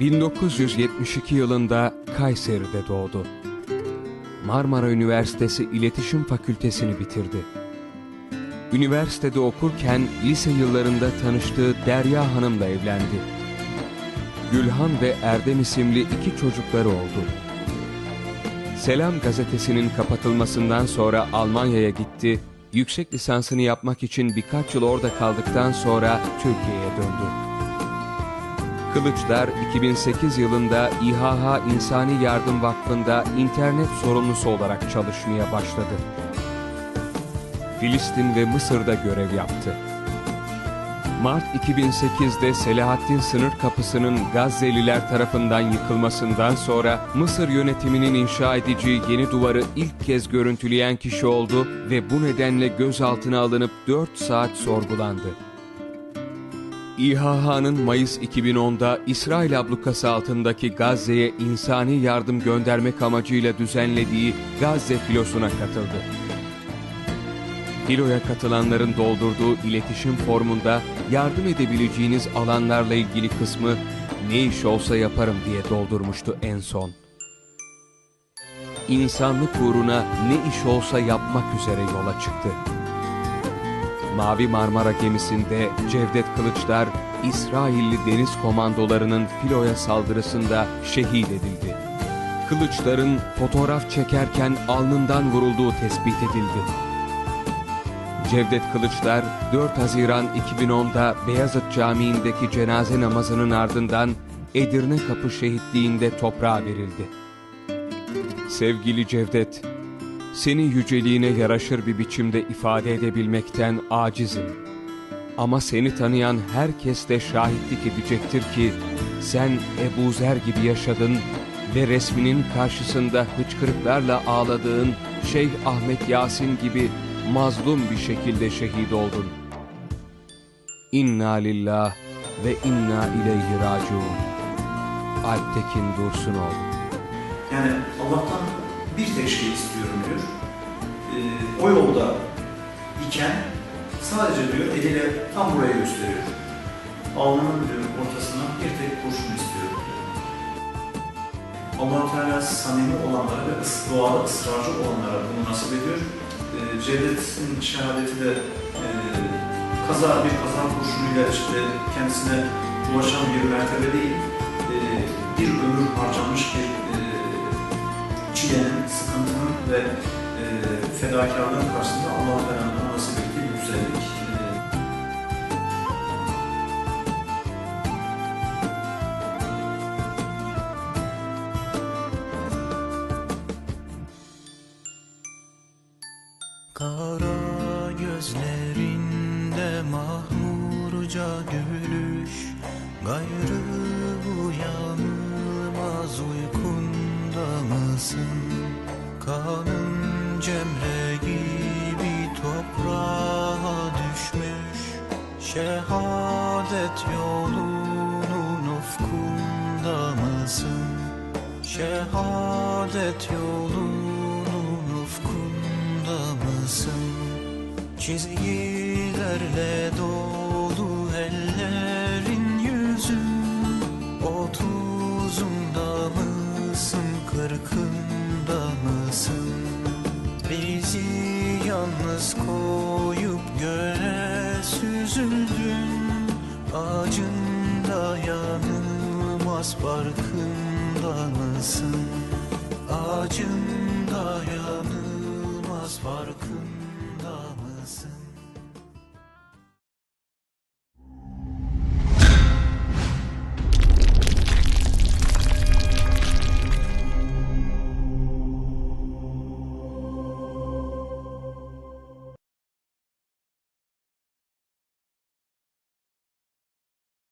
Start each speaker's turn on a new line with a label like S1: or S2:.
S1: 1972 yılında Kayseri'de doğdu. Marmara Üniversitesi İletişim Fakültesini bitirdi. Üniversitede okurken lise yıllarında tanıştığı Derya Hanım'la evlendi. Gülhan ve Erdem isimli iki çocukları oldu. Selam gazetesinin kapatılmasından sonra Almanya'ya gitti, yüksek lisansını yapmak için birkaç yıl orada kaldıktan sonra Türkiye'ye döndü. Kılıçlar 2008 yılında İHH İnsani Yardım Vakfı'nda internet sorumlusu olarak çalışmaya başladı. Filistin ve Mısır'da görev yaptı. Mart 2008'de Selahattin sınır kapısının Gazze'liler tarafından yıkılmasından sonra Mısır yönetiminin inşa edeceği yeni duvarı ilk kez görüntüleyen kişi oldu ve bu nedenle gözaltına alınıp 4 saat sorgulandı. İHH'nın Mayıs 2010'da İsrail ablukası altındaki Gazze'ye insani yardım göndermek amacıyla düzenlediği Gazze filosuna katıldı. Filoya katılanların doldurduğu iletişim formunda yardım edebileceğiniz alanlarla ilgili kısmı ne iş olsa yaparım diye doldurmuştu en son. İnsanlık uğruna ne iş olsa yapmak üzere yola çıktı. Mavi Marmara gemisinde Cevdet Kılıçlar, İsrailli deniz komandolarının filoya saldırısında şehit edildi. Kılıçların fotoğraf çekerken alnından vurulduğu tespit edildi. Cevdet Kılıçlar 4 Haziran 2010'da Beyazıt Camii'ndeki cenaze namazının ardından Edirne Kapı şehitliğinde toprağa verildi. Sevgili Cevdet, seni yüceliğine yaraşır bir biçimde ifade edebilmekten acizim. Ama seni tanıyan herkes de şahitlik edecektir ki sen Ebu Zer gibi yaşadın ve resminin karşısında hıçkırıklarla ağladığın Şeyh Ahmet Yasin gibi mazlum bir şekilde şehit oldun. İnna lillah ve inna ileyhi raciun. Alptekin Dursunoğlu
S2: Yani Allah'tan bir şey istiyorum diyor. Ee, o yolda iken sadece diyor eliyle tam buraya gösteriyor. Alnının diyor ortasından bir tek kurşun istiyorum diyor. allah Teala samimi olanlara ve duada ısrarcı olanlara bunu nasip ediyor. Ee, Cevdet'in şehadeti de e, kaza bir kaza kurşunuyla işte kendisine ulaşan bir mertebe değil, e, bir ömür harcanmış bir e, çilenin, sıkıntının ve e, fedakarlığın karşısında Allah-u Teala'nın nasip ettiği bir güzellik.
S3: Kara gözlerinde mahmurca gülüş Gayrı uyanılmaz mısın? Kanın cemre gibi toprağa düşmüş Şehadet yolunun ufkunda mısın? Şehadet yolunun ufkunda mısın? Çizgilerle dolu kırkında mısın? Bizi yalnız koyup göğe süzüldün Acında yanılmaz farkında mısın? Acında yanılmaz farkında